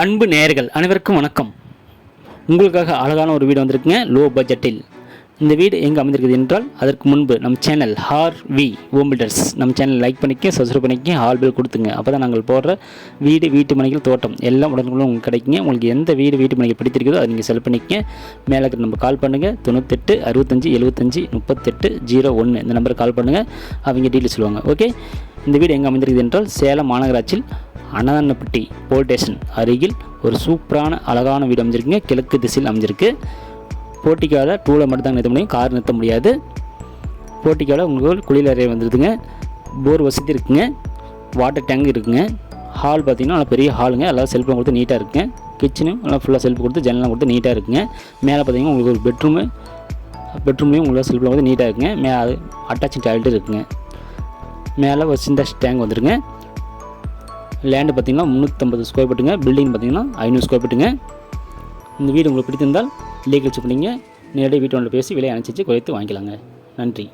அன்பு நேயர்கள் அனைவருக்கும் வணக்கம். உங்களுக்காக அழகான ஒரு வீடு வந்திருக்குங்க லோ. பட்ஜெட்டில் இந்த வீடு எங்கே அமைந்திருக்குது என்றால் அதற்கு முன்பு நம் channel R V home builders நம்ம சேனல் லைக் பண்ணிக்க சப்ஸ்கிரைப் பண்ணிக்க ஹால் பில் கொடுத்துங்க. அப்போ தான் நாங்கள் போடுற வீடு வீட்டு மனைகள் தோட்டம் எல்லாம் உடனுக்குள்ள உங்களுக்கு கிடைக்குங்க. உங்களுக்கு எந்த வீடு வீட்டு மனைகள் பிடித்திருக்குதோ அதை நீங்கள் செலக்ட் பண்ணிக்கங்க மேலே இருக்கிற நம்ம கால் பண்ணுங்கள் தொண்ணூத்தெட்டு அறுபத்தஞ்சி எழுபத்தஞ்சி முப்பத்தெட்டு ஜீரோ ஒன்று இந்த நம்பருக்கு கால் பண்ணுங்கள் அவங்க டீட்டெயில் சொல்லுவாங்க. ஓகே இந்த வீடு எங்கே அமைந்திருக்குது என்றால் சேலம் மாநகராட்சியில் அன்னதானப்பட்டி போல் ஸ்டேஷன் அருகில் ஒரு சூப்பரான அழகான வீடு அமைஞ்சிருக்குங்க. கிழக்கு திசையில் அமைஞ்சிருக்கு. போட்டிக்கால டூவில் மட்டும் தான் நிறுத்த முடியும். கார் நிறுத்த முடியாது. போட்டிக்கால உங்களுக்கு குளியல் அறை வந்துருதுங்க. போர் வசதி இருக்குங்க. வாட்டர் டேங்க் இருக்குங்க. ஹால் பார்த்தீங்கன்னா நல்லா பெரிய ஹாலுங்க. எல்லாம் செல்ஃபோன் கொடுத்து நீட்டாக இருக்குங்க. கிச்சனும் நல்லா ஃபுல்லாக செல்ஃப் கொடுத்து ஜன்னலாம் கொடுத்து நீட்டாக இருக்குங்க. மேலே பார்த்தீங்கன்னா உங்களுக்கு ஒரு பெட்ரூமு பெட்ரூம்லேயும் உங்களுக்கு செல்ஃபில் வந்து நீட்டாக இருக்குங்க. மே அட்டாச்சிங் அட்டாச் டாய்லெட் இருக்குங்க. மேலே ஒரு சின்டாக்ஸ் டேங்க் வந்துருங்க. லேண்டு பார்த்தீங்கன்னா முந்நூற்றம்பது ஸ்கொயர் ஃபீட்டுங்க பில்டிங் பார்த்தீங்கன்னா ஐநூறு ஸ்கொயர் ஃபீட்டுங்க இந்த வீடு உங்களுக்கு பிடித்திருந்தால் லீகல் செக் நேரடியாக வீட்டு பேசி விலை அனுசரித்து குறைத்து வாங்கிக்கலாங்க. நன்றி.